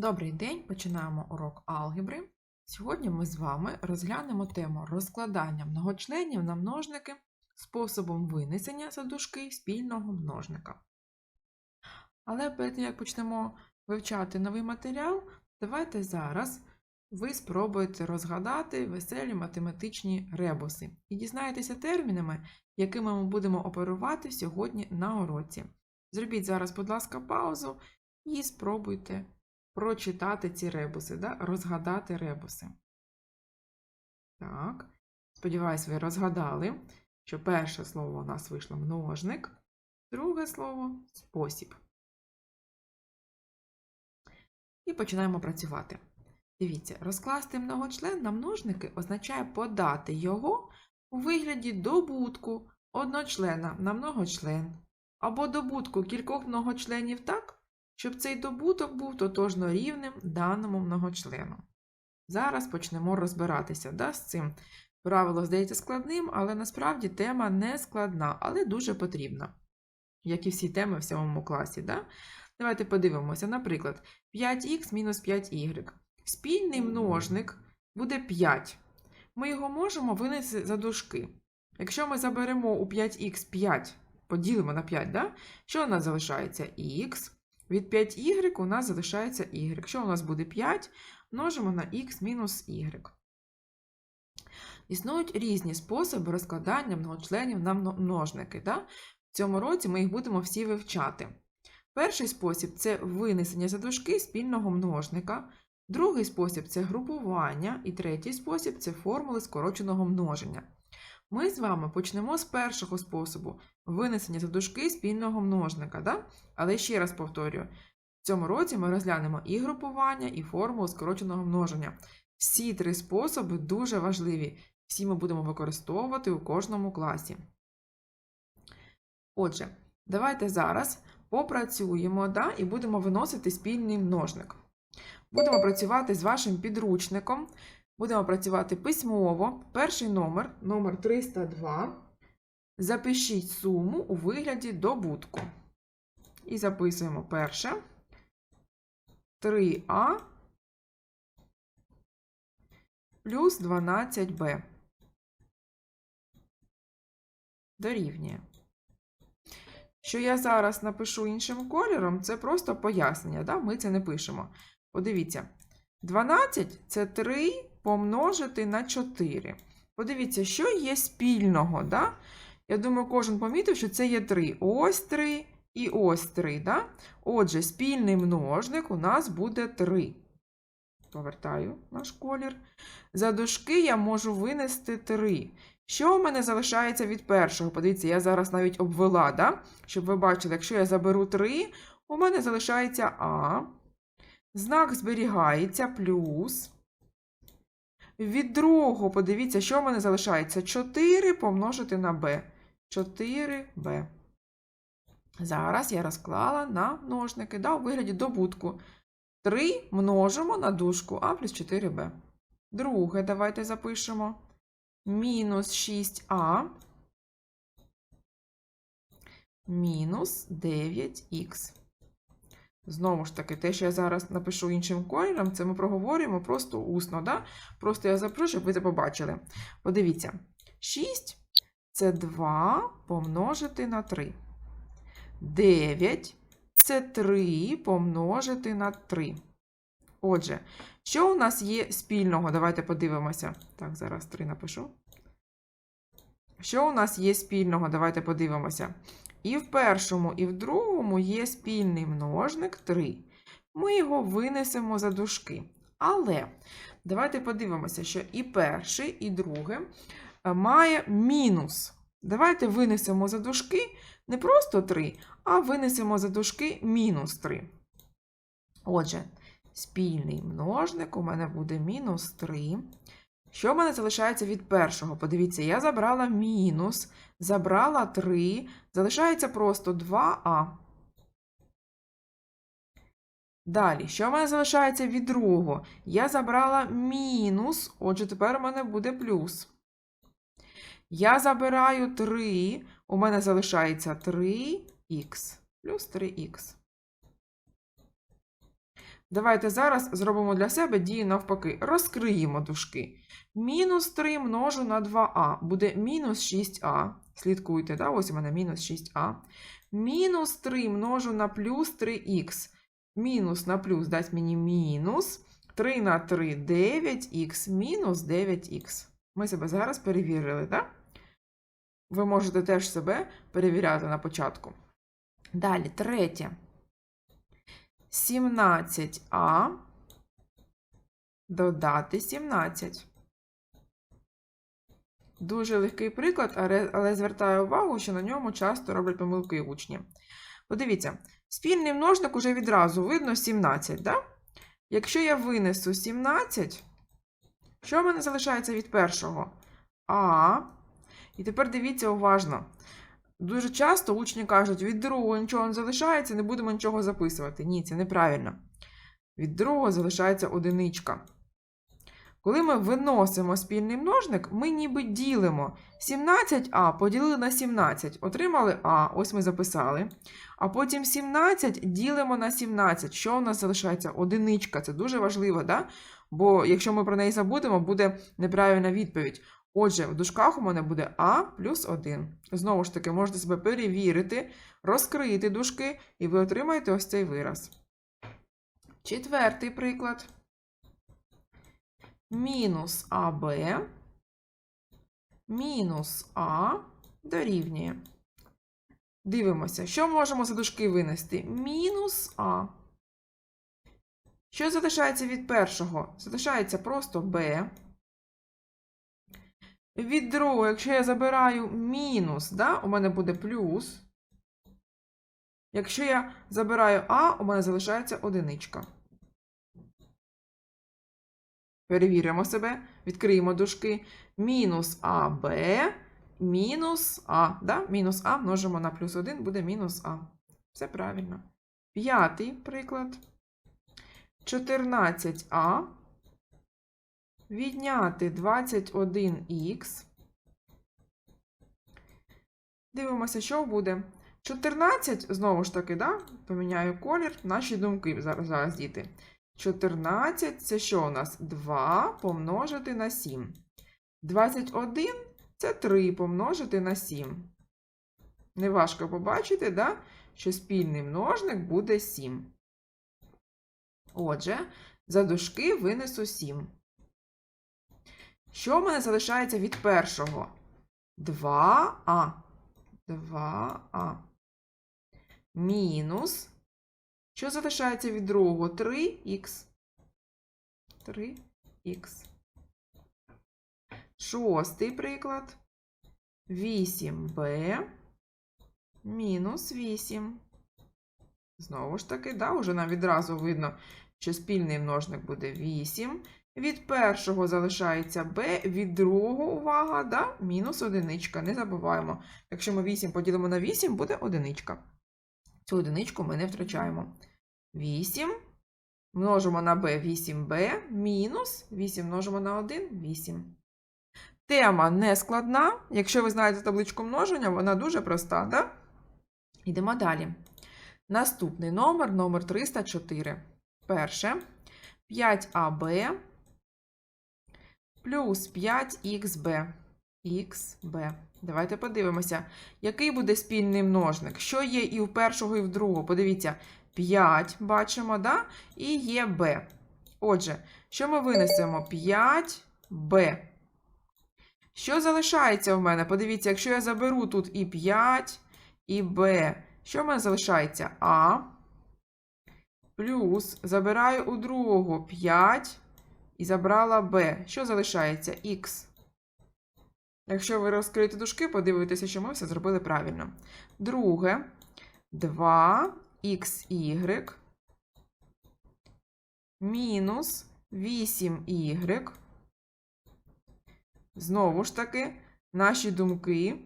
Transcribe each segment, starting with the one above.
Добрий день, починаємо урок алгебри. Сьогодні ми з вами розглянемо тему розкладання многочленів на множники способом винесення за спільного множника. Але перед тим, як почнемо вивчати новий матеріал, давайте зараз ви спробуєте розгадати веселі математичні ребуси і дізнаєтеся термінами, якими ми будемо оперувати сьогодні на уроці. Зробіть зараз, будь ласка, паузу і спробуйте прочитати ці ребуси, да? розгадати ребуси. Так, сподіваюсь, ви розгадали, що перше слово у нас вийшло множник, друге слово спосіб. І починаємо працювати. Дивіться, розкласти многочлен на множники означає подати його у вигляді добутку одночлена на многочлен, або добутку кількох многочленів так, щоб цей добуток був тотожно рівним даному многочлену. Зараз почнемо розбиратися да, з цим. Правило здається складним, але насправді тема не складна, але дуже потрібна, як і всі теми в сьомому класі. Да? Давайте подивимося, наприклад, 5х мінус 5y. Спільний множник буде 5. Ми його можемо винести за дужки. Якщо ми заберемо у 5х 5, поділимо на 5, да? що у нас залишається х. Від 5y у нас залишається y. Якщо у нас буде 5, множимо на x мінус y. Існують різні способи розкладання многочленів на множники. Да? В цьому році ми їх будемо всі вивчати. Перший спосіб це винесення за дужки спільного множника. Другий спосіб це групування, і третій спосіб це формули скороченого множення. Ми з вами почнемо з першого способу винесення за спільного множника. Да? Але ще раз повторюю, в цьому році ми розглянемо і групування, і формулу скороченого множення. Всі три способи дуже важливі. Всі ми будемо використовувати у кожному класі. Отже, давайте зараз попрацюємо да, і будемо виносити спільний множник. Будемо працювати з вашим підручником. Будемо працювати письмово. Перший номер, номер 302. Запишіть суму у вигляді добутку. І записуємо перше. 3а плюс 12b. Дорівнює. Що я зараз напишу іншим кольором, це просто пояснення. Да? Ми це не пишемо. Подивіться, 12 це 3 помножити на 4. Подивіться, що є спільного. Да? Я думаю, кожен помітив, що це є 3. Ось 3 і ось 3. Да? Отже, спільний множник у нас буде 3. Повертаю наш колір. За дужки я можу винести 3. Що у мене залишається від першого? Подивіться, я зараз навіть обвела, да? щоб ви бачили, якщо я заберу 3, у мене залишається А. Знак зберігається плюс. Від другого, подивіться, що в мене залишається 4 помножити на b. 4b. Зараз я розклала на множники да, у вигляді добутку. 3 множимо на дужку А плюс 4b. Друге, давайте запишемо. Мінус 6а мінус 9х. Знову ж таки, те, що я зараз напишу іншим кольором, це ми проговорюємо просто усно. Да? Просто я запишу, щоб ви це побачили. Подивіться, 6 це 2 помножити на 3. 9 це 3 помножити на 3. Отже, що у нас є спільного? Давайте подивимося. Так, зараз 3 напишу. Що у нас є спільного? Давайте подивимося. І в першому, і в другому є спільний множник 3. Ми його винесемо за дужки. Але давайте подивимося, що і перше, і друге має мінус. Давайте винесемо за дужки не просто 3, а винесемо за дужки мінус 3. Отже, спільний множник у мене буде мінус 3. Що в мене залишається від першого? Подивіться, я забрала мінус, забрала 3, залишається просто 2а. Далі, що в мене залишається від другого? Я забрала мінус, отже, тепер у мене буде плюс. Я забираю 3, у мене залишається 3х плюс 3х. Давайте зараз зробимо для себе дію навпаки. Розкриємо дужки. Мінус 3 множу на 2а. Буде мінус 6а. Слідкуйте, да? ось у мене мінус 6а. Мінус 3 множу на плюс 3х. Мінус на плюс дасть мені мінус. 3 на 3 9х мінус 9х. Ми себе зараз перевірили, так? Ви можете теж себе перевіряти на початку. Далі, третє. 17а додати 17. Дуже легкий приклад, але, звертаю увагу, що на ньому часто роблять помилки учні. Подивіться, спільний множник уже відразу видно 17, да? Якщо я винесу 17, що в мене залишається від першого? А. І тепер дивіться уважно. Дуже часто учні кажуть, від другого нічого не залишається, не будемо нічого записувати. Ні, це неправильно. Від другого залишається одиничка. Коли ми виносимо спільний множник, ми ніби ділимо 17а поділили на 17, отримали А, ось ми записали. А потім 17 ділимо на 17. Що у нас залишається? Одиничка. Це дуже важливо, да? бо якщо ми про неї забудемо, буде неправильна відповідь. Отже, в дужках у мене буде А плюс 1. Знову ж таки, можете себе перевірити, розкрити дужки, і ви отримаєте ось цей вираз. Четвертий приклад. Мінус АБ мінус А дорівнює. Дивимося, що можемо за дужки винести? Мінус А. Що залишається від першого? Залишається просто Б. Від другого, якщо я забираю мінус, да, у мене буде плюс. Якщо я забираю А, у мене залишається одиничка. Перевіримо себе, відкриємо дужки. Мінус АБ, мінус А. Да? Мінус А множимо на плюс 1, буде мінус А. Все правильно. П'ятий приклад. 14а відняти 21х. Дивимося, що буде. 14, знову ж таки, да? поміняю колір, наші думки зараз, зараз діти. 14 це що у нас? 2 помножити на 7. 21 це 3 помножити на 7. Неважко побачити, да? що спільний множник буде 7. Отже, за дужки винесу 7. Що в мене залишається від першого? 2а. 2а. Мінус. Що залишається від другого? 3х. 3х. Шостий приклад. 8b мінус 8. Знову ж таки, да, вже нам відразу видно, що спільний множник буде 8. Від першого залишається b, від другого, увага, да, мінус одиничка. Не забуваємо. Якщо ми 8 поділимо на 8, буде одиничка. Цю одиничку ми не втрачаємо. 8 множимо на b 8b, мінус 8 множимо на 1 8. Тема не складна. Якщо ви знаєте табличку множення, вона дуже проста, да? Йдемо далі. Наступний номер номер 304. Перше. 5аб плюс 5xb. xb. Давайте подивимося, який буде спільний множник. Що є і в першого, і в другого. Подивіться, 5 бачимо, да? і є b. Отже, що ми винесемо? 5b. Що залишається в мене? Подивіться, якщо я заберу тут і 5, і b, що в мене залишається? А. Плюс забираю у другого 5 і забрала b. Що залишається? Х. Якщо ви розкриєте дужки, подивитеся, що ми все зробили правильно. Друге 2xy мінус 8y. Знову ж таки, наші думки.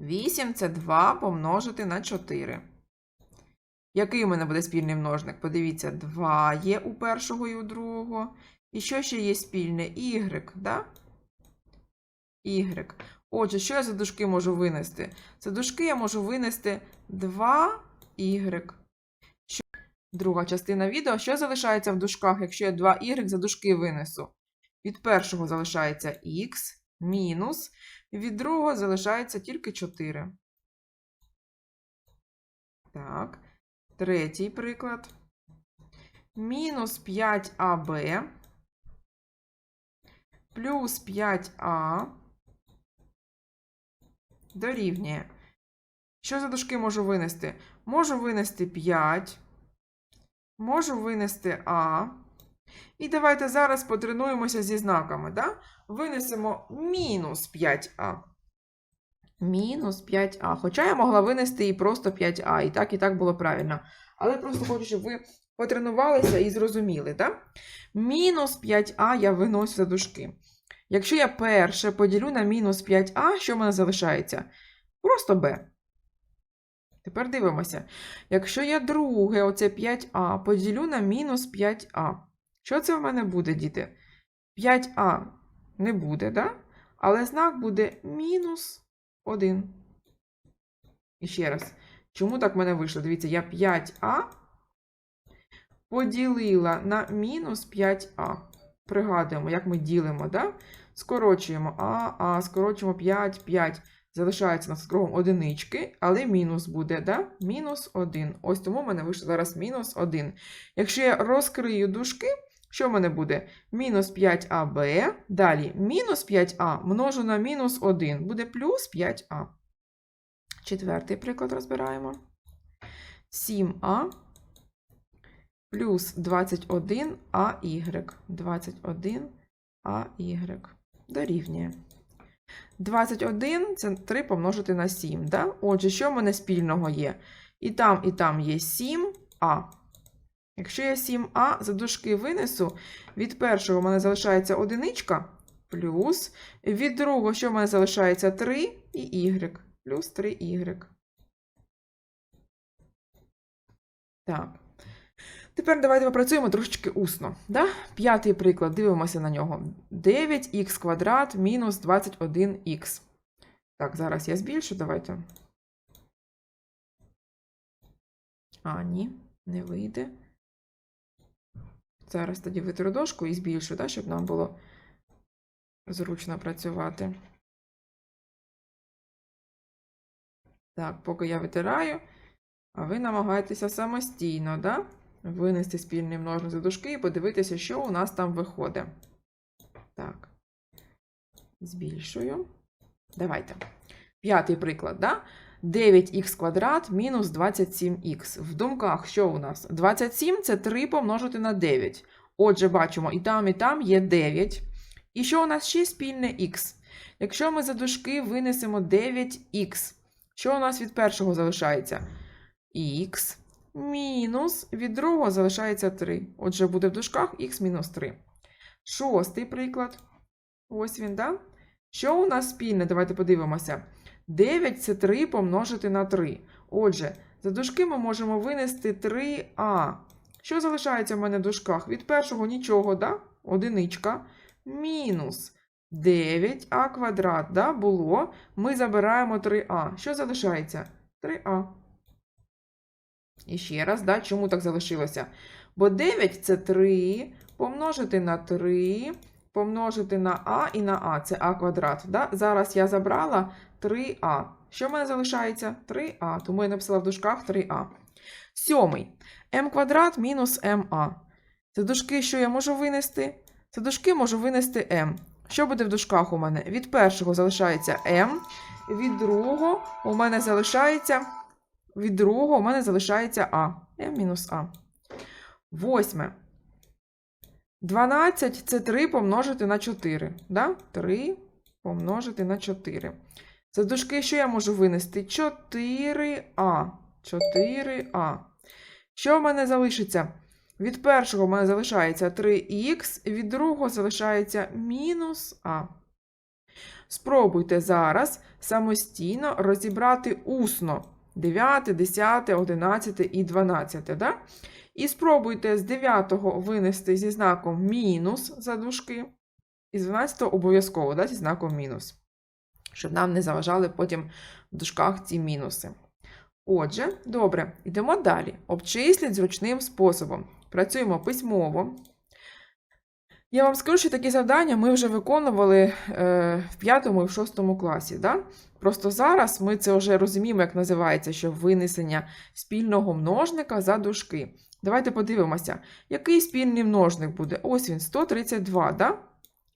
8 це 2 помножити на 4. Який у мене буде спільний множник? Подивіться, 2 є у першого і у другого. І що ще є спільне? Y, да? Y. Отже, що я за дужки можу винести? За дужки я можу винести 2y. Друга частина відео. Що залишається в дужках, якщо я 2y за дужки винесу? Від першого залишається х мінус, від другого залишається тільки 4. Так. Третій приклад. Мінус 5аб плюс 5а дорівнює. Що за дужки можу винести? Можу винести 5, можу винести А. І давайте зараз потренуємося зі знаками. Да? Винесемо мінус 5а. Мінус 5а. Хоча я могла винести і просто 5а. І так, і так було правильно. Але просто хочу, щоб ви потренувалися і зрозуміли. Да? Мінус 5а я виношу за дужки. Якщо я перше поділю на мінус 5а, що в мене залишається? Просто b. Тепер дивимося. Якщо я друге, оце 5а, поділю на мінус 5а. Що це в мене буде, діти? 5а не буде, да? але знак буде мінус 1. І ще раз. Чому так в мене вийшло? Дивіться, я 5а поділила на мінус 5а. Пригадуємо, як ми ділимо, да? Скорочуємо а, а, скорочуємо 5, 5. Залишається нас кругом одинички, але мінус буде, да? Мінус 1. Ось тому в мене вийшло зараз мінус 1. Якщо я розкрию дужки, що в мене буде? Мінус 5аб. Далі мінус 5а множу на мінус 1. Буде плюс 5а. Четвертий приклад розбираємо. 7а плюс 21АY. 21АY дорівнює. 21 це 3 помножити на 7. Да? Отже, що в мене спільного є? І там, і там є 7а. Якщо я 7а за дужки винесу, від першого в мене залишається одиничка, плюс від другого, що в мене залишається 3 і y, плюс 3y. Так. Тепер давайте попрацюємо трошечки усно. Да? П'ятий приклад, дивимося на нього. 9х квадрат мінус 21х. Так, зараз я збільшу, давайте. А, ні, не вийде. Зараз тоді витру дошку і збільшу, да, щоб нам було зручно працювати. Так, поки я витираю, а ви намагаєтеся самостійно, да? винести спільний множник за дужки і подивитися, що у нас там виходить. Так, збільшую. Давайте. П'ятий приклад, да? 9х квадрат мінус 27х. В думках, що у нас? 27 це 3 помножити на 9. Отже, бачимо, і там, і там є 9. І що у нас ще спільне х? Якщо ми за дужки винесемо 9х, що у нас від першого залишається? Х мінус від другого залишається 3. Отже, буде в дужках х мінус 3. Шостий приклад. Ось він, да? Що у нас спільне? Давайте подивимося. 9 це 3 помножити на 3. Отже, за дужки ми можемо винести 3а. Що залишається в мене в дужках? Від першого нічого, да? Одиничка. Мінус 9а квадрат, да, було. Ми забираємо 3а. Що залишається? 3а. І ще раз, да, чому так залишилося? Бо 9 це 3, помножити на 3, помножити на а і на а. Це а квадрат. Да? Зараз я забрала 3а. Що в мене залишається? 3а. Тому я написала в дужках 3а. Сьомий. m квадрат мінус ma. Це дужки, що я можу винести? Це дужки можу винести m. Що буде в дужках у мене? Від першого залишається m, від другого у мене залишається. Від другого у мене залишається А. m-а. Восьме. 12 це 3 помножити на 4. Да? 3 помножити на 4. За дужки, що я можу винести? 4а. 4а. Що в мене залишиться? Від першого в мене залишається 3х, від другого залишається мінус а. Спробуйте зараз самостійно розібрати усно 9, 10, 11 і 12. Да? І спробуйте з 9 винести зі знаком мінус за дужки. І з 12 обов'язково да, зі знаком мінус. Щоб нам не заважали потім в дужках ці мінуси. Отже, добре, йдемо далі. Обчисліть зручним способом. Працюємо письмово. Я вам скажу, що такі завдання ми вже виконували е, в 5 і в 6 класі. Да? Просто зараз ми це вже розуміємо, як називається, що винесення спільного множника за дужки. Давайте подивимося, який спільний множник буде. Ось він, 132, да?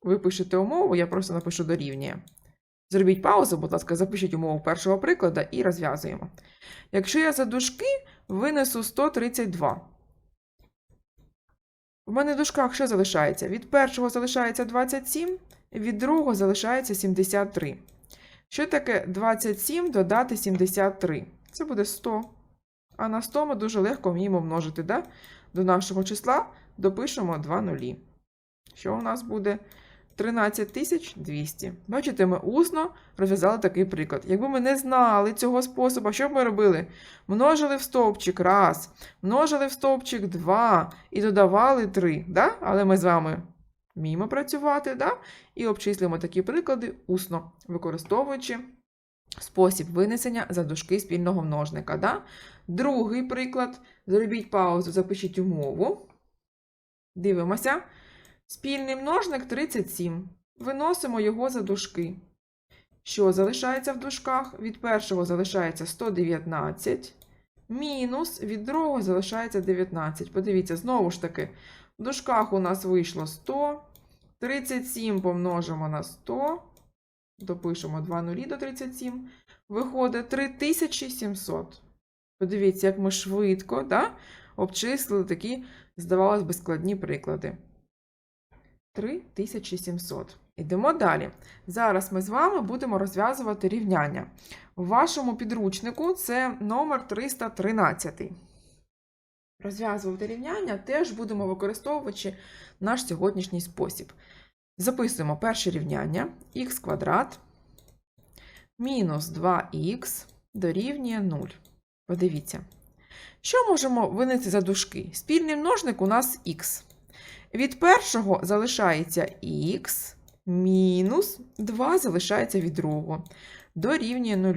Ви пишете умову, я просто напишу дорівнює. Зробіть паузу, будь ласка, запишіть умову першого прикладу і розв'язуємо. Якщо я за дужки винесу 132. У мене в дужках що залишається? Від першого залишається 27, від другого залишається 73. Що таке 27 додати 73? Це буде 100. А на 100 ми дуже легко вміємо множити. Да? До нашого числа допишемо 2 нулі. Що у нас буде? 13200. Бачите, ми усно розв'язали такий приклад. Якби ми не знали цього способу, що б ми робили? Множили в стовпчик раз, множили в стовпчик 2 і додавали 3. Да? Але ми з вами вміємо працювати, да? і обчислюємо такі приклади усно, використовуючи спосіб винесення за дужки спільного множника. Да? Другий приклад. Зробіть паузу, запишіть умову. Дивимося. Спільний множник 37. Виносимо його за дужки. Що залишається в дужках? Від першого залишається 119. Мінус від другого залишається 19. Подивіться, знову ж таки, в дужках у нас вийшло 100. 37 помножимо на 100. Допишемо 2 нулі до 37. Виходить 3700. Подивіться, як ми швидко да, обчислили такі, здавалось би, складні приклади. 3700. Йдемо далі. Зараз ми з вами будемо розв'язувати рівняння. У вашому підручнику це номер 313. Розв'язувати рівняння теж будемо використовуючи наш сьогоднішній спосіб. Записуємо перше рівняння х квадрат мінус 2х дорівнює 0. Подивіться. Що можемо винести за дужки? Спільний множник у нас х. Від першого залишається х, мінус 2 залишається від другого. Дорівнює 0.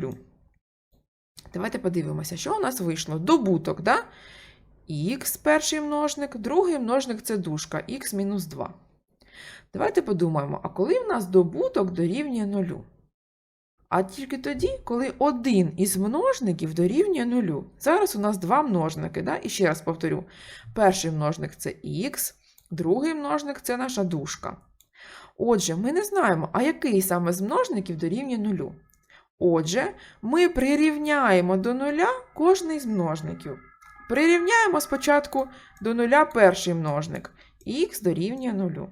Давайте подивимося, що у нас вийшло. Добуток, да? х перший множник, другий множник це дужка, х мінус 2. Давайте подумаємо, а коли в нас добуток дорівнює 0? А тільки тоді, коли один із множників дорівнює 0. Зараз у нас два множники. Да? І ще раз повторю: перший множник це х. Другий множник це наша дужка. Отже, ми не знаємо, а який саме з множників дорівнює нулю. Отже, ми прирівняємо до нуля кожний з множників. Прирівняємо спочатку до нуля перший множник х дорівнює нулю.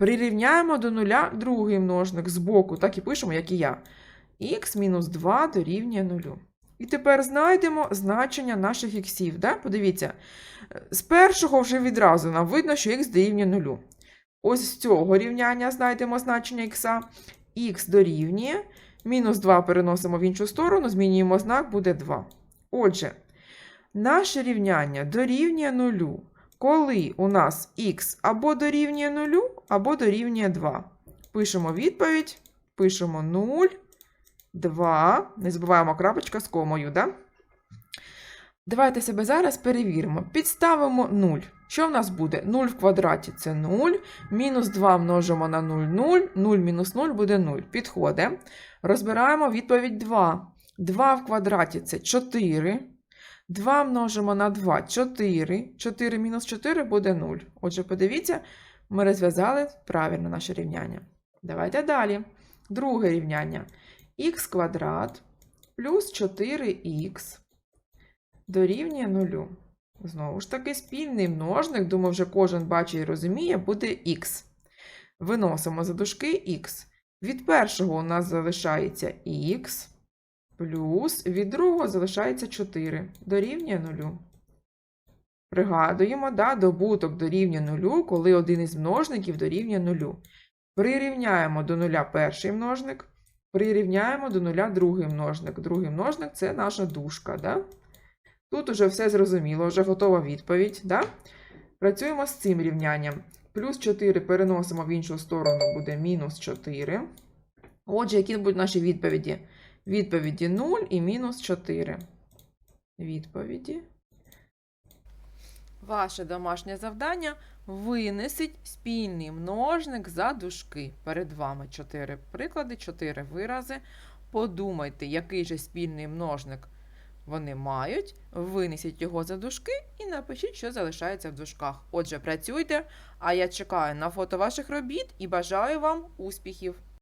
Прирівняємо до нуля другий множник з боку, так і пишемо, як і я. мінус 2 дорівнює нулю. І тепер знайдемо значення наших іксів. Да? Подивіться, з першого вже відразу нам видно, що х дорівнює нулю. Ось з цього рівняння знайдемо значення х. х дорівнює. Мінус 2 переносимо в іншу сторону, змінюємо знак, буде 2. Отже, наше рівняння дорівнює нулю, коли у нас х або дорівнює нулю, або дорівнює 2. Пишемо відповідь, пишемо 0. 2. Не забуваємо крапочка з комою, да? Давайте себе зараз перевіримо. Підставимо 0. Що в нас буде? 0 в квадраті це 0. Мінус 2 множимо на 0, 0. 0 мінус 0 буде 0. Підходить. Розбираємо відповідь 2. 2 в квадраті це 4. 2 множимо на 2 4. 4 мінус 4 буде 0. Отже, подивіться, ми розв'язали правильно наше рівняння. Давайте далі. Друге рівняння х квадрат плюс 4х дорівнює 0. Знову ж таки, спільний множник, думаю, вже кожен бачить і розуміє, буде х. Виносимо за дужки х. Від першого у нас залишається х, плюс від другого залишається 4. Дорівнює 0. Пригадуємо, да, добуток дорівнює 0, коли один із множників дорівнює 0. Прирівняємо до нуля перший множник. Прирівняємо до нуля другий множник. Другий множник це наша дужка. Да? Тут уже все зрозуміло, вже готова відповідь. Да? Працюємо з цим рівнянням. Плюс 4 переносимо в іншу сторону, буде мінус 4. Отже, які будуть наші відповіді? Відповіді 0 і мінус 4. Відповіді. Ваше домашнє завдання винесіть спільний множник за дужки. Перед вами 4 приклади, 4 вирази. Подумайте, який же спільний множник вони мають, винесіть його за дужки і напишіть, що залишається в дужках. Отже, працюйте, а я чекаю на фото ваших робіт і бажаю вам успіхів!